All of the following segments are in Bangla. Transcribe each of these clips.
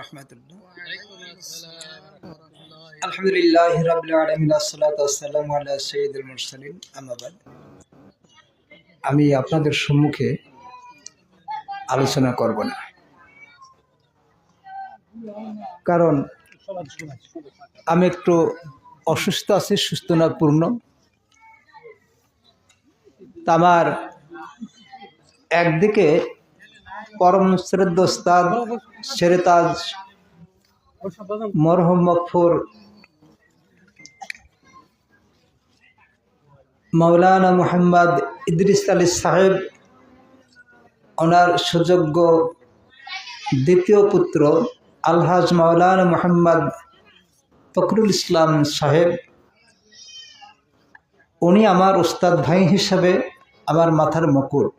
রহমতুল্লাহ আলহামদুলিল্লাহ আলামিন মুরসালিন আমি আপনাদের সম্মুখে আলোচনা করব না। কারণ আমি একটু অসুস্থ আছি সুস্থ না পূর্ণ। আমার একদিকে পরম শ্রদ্ধ ওস্তাদ শেরেতাজ মরহম মকফুর মৌলানা মোহাম্মদ ইদ্রিস আলী সাহেব ওনার সুযোগ্য দ্বিতীয় পুত্র আলহাজ মাওলানা মোহাম্মদ ফখরুল ইসলাম সাহেব। উনি আমার ওস্তাদ ভাই হিসাবে আমার মাথার মুকুট।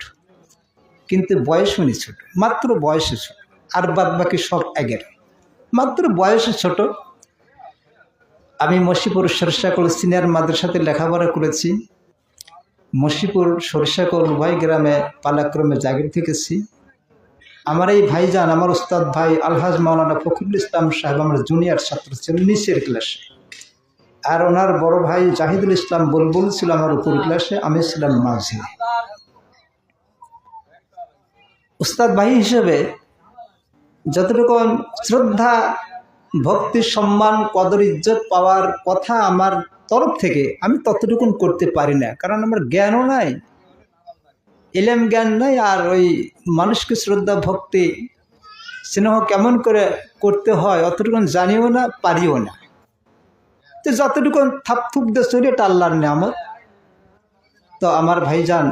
কিন্তু বয়স উনি ছোট, মাত্র বয়সে ছোট, আর বাদ বাকি সব এগের। মাত্র বয়সে ছোট। আমি মসিপুর সরিষাকল সিনিয়র মাদ্রাসাতে লেখাপড়া করেছি। মসিপুর সরিষাকল উভয় গ্রামে পালাক্রমে জাগির থেকেছি। আমার এই ভাইজান, আমার উস্তাদ ভাই আলহাজ মাওলানা ফখরুল ইসলাম সাহেব, আমার জুনিয়র ছাত্র ছিলেন নিচের ক্লাসে আর ওনার বড় ভাই জাহিদুল ইসলাম বুলবুল ছিল আমার উপর ক্লাসে আমি ছিলাম মাঝে। উস্তাদ ভাই হিসেবে যতটুকু শ্রদ্ধা, ভক্তি, সম্মান, কদর, ইজ্জত পাওয়ার কথা আমার তরফ থেকে আমি ততটুকুন করতে পারি না। কারণ আমার জ্ঞানও নাই এলেম জ্ঞান নাই, আর ওই মানুষকে শ্রদ্ধা, ভক্তি, স্নেহ কেমন করে করতে হয় অতটুকুন জানিও না, পারিও না। তো যতটুকু থাপ থুপ দিয়ে চলি, এটা আল্লাহর নিয়ামত। তো আমার ভাইজান,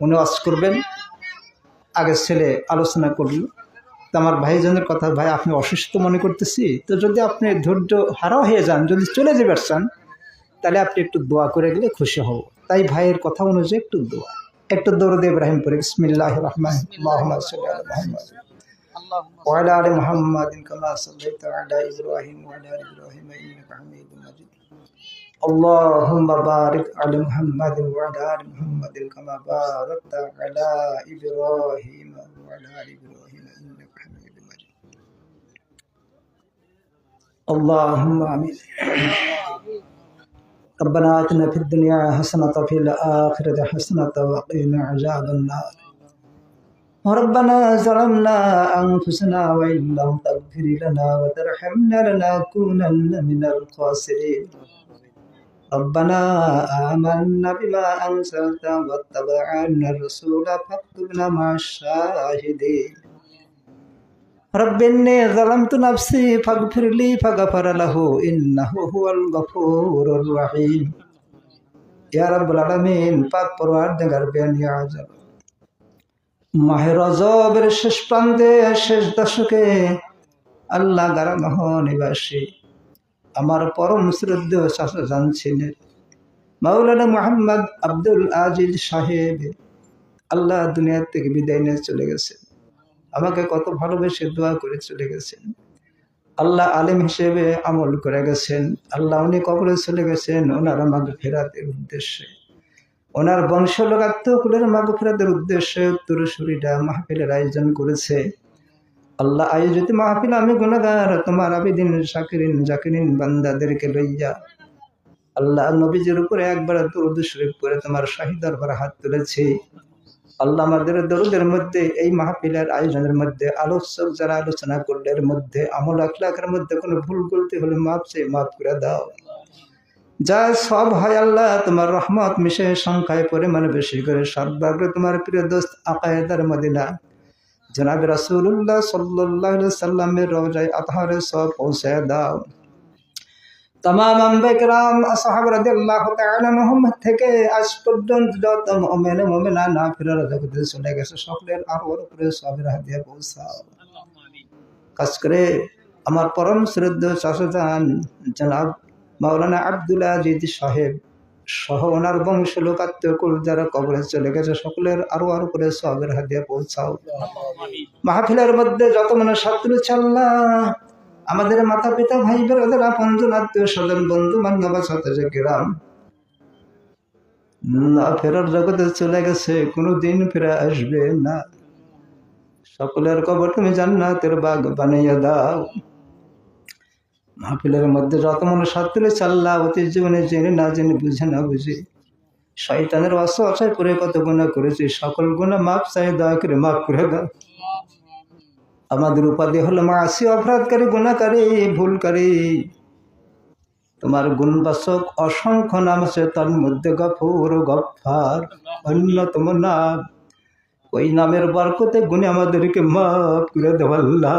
উনি ওয়াজ করবেন। আগের ছেলে আলোচনা করল তো আমার ভাইজানের কথা ভাই আপনি অসুস্থ মনে করতেছি তো যদি আপনি ধৈর্য হারা হয়ে যান যদি চলে যাবে চান তাহলে আপনি একটু দোয়া করে গেলে খুশি হব তাই ভাইয়ের কথা অনুযায়ী একটু দোয়া একটু দৌড় ইব্রাহিম পরে বিসমিল্লাহ রহমান মোহাম্মদ মোহাম্মদ وعلى آل محمد كما صليت على إبراهيم وعلى آل إبراهيم إنك حميد مجيد اللهم بارك على محمد وعلى آل محمد كما باركت على إبراهيم وعلى آل إبراهيم إنك حميد مجيد. اللهم آمين. ربنا آتنا في الدنيا حسنة وفي الآخرة حسنة وقنا عذاب النار. ربنا ظلمنا أنفسنا وإن لم تغفر لنا وترحمنا لنكونن من الخاسرين. ربنا آمنا بما أنزلت واتبعنا الرسول فاكتبنا مع الشاهدين رب إني ظلمت نفسي فاغفر لي فغفر له إنه هو الغفور الرحيم يا رب العالمين পাক পরওয়ারদিগার বেয়ানি আজম মাহে রজবের শেষ প্রান্তে শেষ দশকে আল্লাহ গারামহ নিবাসী আমার পরম শ্রদ্ধেয় শাসা জানছিলেন মাওলানা মোহাম্মদ আব্দুল আজিজ সাহেব, আল্লাহ দুনিয়ার থেকে বিদায় নিয়ে চলে গেছেন। আমাকে কত ভালোবেসে দোয়া করে চলে গেছেন। আল্লাহ আলেম হিসেবে আমল করে গেছেন। আল্লাহ উনি কবরে চলে গেছেন ওনার আমাকে ফেরাতের উদ্দেশ্যে। ওনার বংশ লোকাত্মকুলের মাগ ফেরাতের উদ্দেশ্যে উত্তরসূরিটা মাহফিলের আয়োজন করেছে। আল্লাহ আয়োজিত মাহফিল, আমি গুণাগার তোমার আবেদিন শাকিরিন জাকিরিন বান্দাদেরকে লইয়া। আল্লাহ নবীজির উপরে একবার দরুদ শরীফ করে তোমার শাহিদ দরবার হাত তুলেছি। আল্লাহ আমাদের দরুদের মধ্যে, এই মাহফিলের আয়োজনের মধ্যে, আলোচক যারা আলোচনা করলে এর মধ্যে, আমল আখলাকের মধ্যে কোনো ভুল গলতি হলে মাপ সে মাফ করে দাও। যা সব হয় আল্লাহ, তোমার রহমত মিশে সংখ্যায় পরিমাণে বেশি করে সর্বাগ্রে তোমার প্রিয় দোস্ত আকায়দার মদিনা জনাব রাসুল্লাহ সাল্লাহ সাল্লামের রোজায় আতহারে সব পৌঁছে দাও। তামাম আম্বেকরাম সাহাব রাদিয়াল্লাহ তাআলা মুহাম্মদ থেকে আজ পর্যন্ত যত মুমিন মুমিনা না ফিরার জগতে চলে গেছে, সকলের আর ওর উপরে সবের হাদিয়া পৌঁছাও। কাজ করে আমার পরম শ্রদ্ধেয় শাসজান জনাব মাওলানা আব্দুল আজিজ সাহেব সহ ওনার বংশ লোকাত্মকুল যারা কবরে চলে গেছে, সকলের আরও আরও করে সবের হাদিয়া পৌঁছাও। মাহফিলের মধ্যে যত মানে শত্রু চাল্লা আমাদের মাতা পিতা ভাই বেরোদের আপনজন আত্মীয় স্বজন বন্ধু বান্ধব সাথে গ্রাম না ফেরার জগতে চলে গেছে কোনো দিন ফিরে আসবে না। সকলের কবর তুমি জান্নাতের বাগ বানাইয়া দাও। মাহফিলের মধ্যে যত মনে সাত তুলে চাল্লা অতি জীবনে জেনে না জেনে, বুঝে না বুঝে। শয়তানের অস আশায় করে কত গুণা করেছি, সকল গুণা মাপ চাই দয়া করে মাফ করে দাও। আমাদের উপাধি হলো মাসি, অপরাধকারী গুণাকারী ভুলকারী। তোমার গুণবাসক অসংখ্য নাম আছে, তার মধ্যে গফুর গফার অন্যতম নাম। ওই নামের বরকতে গুণে আমাদেরকে মাফ করে দেওয়াল্লাহ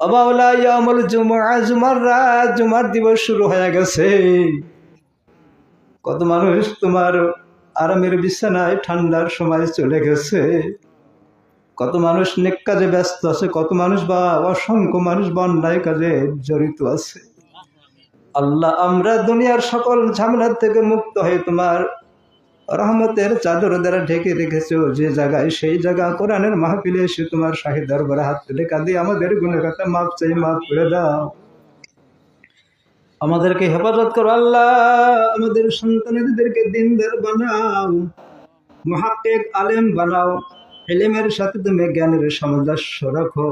অবাউলা ইয়ামুল জুমা জুমার রাত, জুমার দিবস শুরু হয়ে গেছে। কত মানুষ তোমার আরামের বিছানায় ঠান্ডার সময় চলে গেছে। কত মানুষ নেক কাজে ব্যস্ত আছে, কত মানুষ বা অসংখ্য মানুষ বন্যায় কাজে জড়িত আছে। আল্লাহ, আমরা দুনিয়ার সকল ঝামেলার থেকে মুক্ত হয়ে তোমার রহমতের চাদর দ্বারা ঢেকে রেখেছো যে জায়গায়, সেই জায়গা কোরআনের মাহফিলে এসে তোমার শাহিদ দরবারে হাত তুলে কাঁদি আমাদের গুণগাতা মাপ চাই, মাফ করে দাও। আমাদেরকে হেফাজত করো আল্লাহ, আমাদের সন্তানদেরকে দিন দিনদার বানাও মহাকেক আলেম বানাও এলেমের সাথে তুমি জ্ঞানের সামঞ্জস্য রাখো,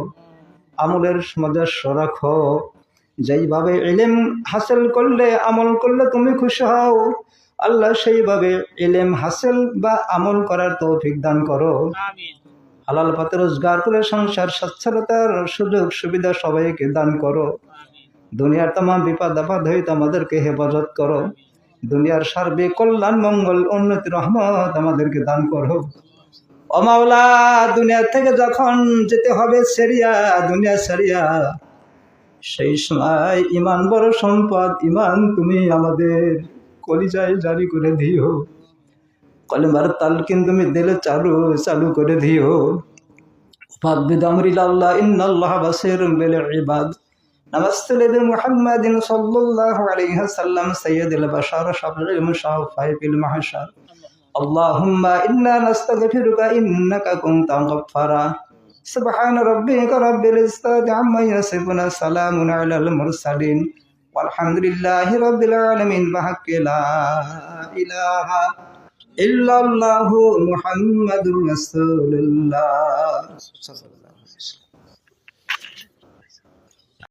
আমলের সামঞ্জস্য রাখো। যেইভাবে এলেম হাসিল করলে, আমল করলে তুমি খুশি হও আল্লাহ সেইভাবে এলেম হাসেল বা আমল করার তৌফিক দান করো। হালাল পথে রোজগার করে সংসার সচ্ছলতার সুযোগ সুবিধা সবাইকে দান করো। দুনিয়ার তামাম বিপদ আপদ হইতে আমাদেরকে হেফাজত করো। দুনিয়ার সার্বিক কল্যাণ মঙ্গল উন্নতি রহমত আমাদেরকে দান করো। অমাওলা দুনিয়া থেকে যখন যেতে হবে সেরিয়া দুনিয়া সেরিয়া। সেই সময় ইমান বড় সম্পদ ইমান তুমি আমাদের। কলিজায় জারি করে দিও কলেমার তালকিন তুমি দিলে চালু চালু করে দিও ফাদবিদ আমরিল্লাহ ইন্নাল্লাহ বাসিরুম বিল ইবাদ نمست لدى محمد صلى الله عليه وسلم سيد البشر شفع المشافع في المحشر اللهم إنا نستغفرك إنك كنت غفارا سبحان ربك رب العزة عما يصفون سلام على المرسلين আলহামদুলিল্লাহ রবিল আলমিন বাহাকিলা ইলাহা ইল্লাল্লাহু মুহাম্মাদুর রাসূলুল্লাহ।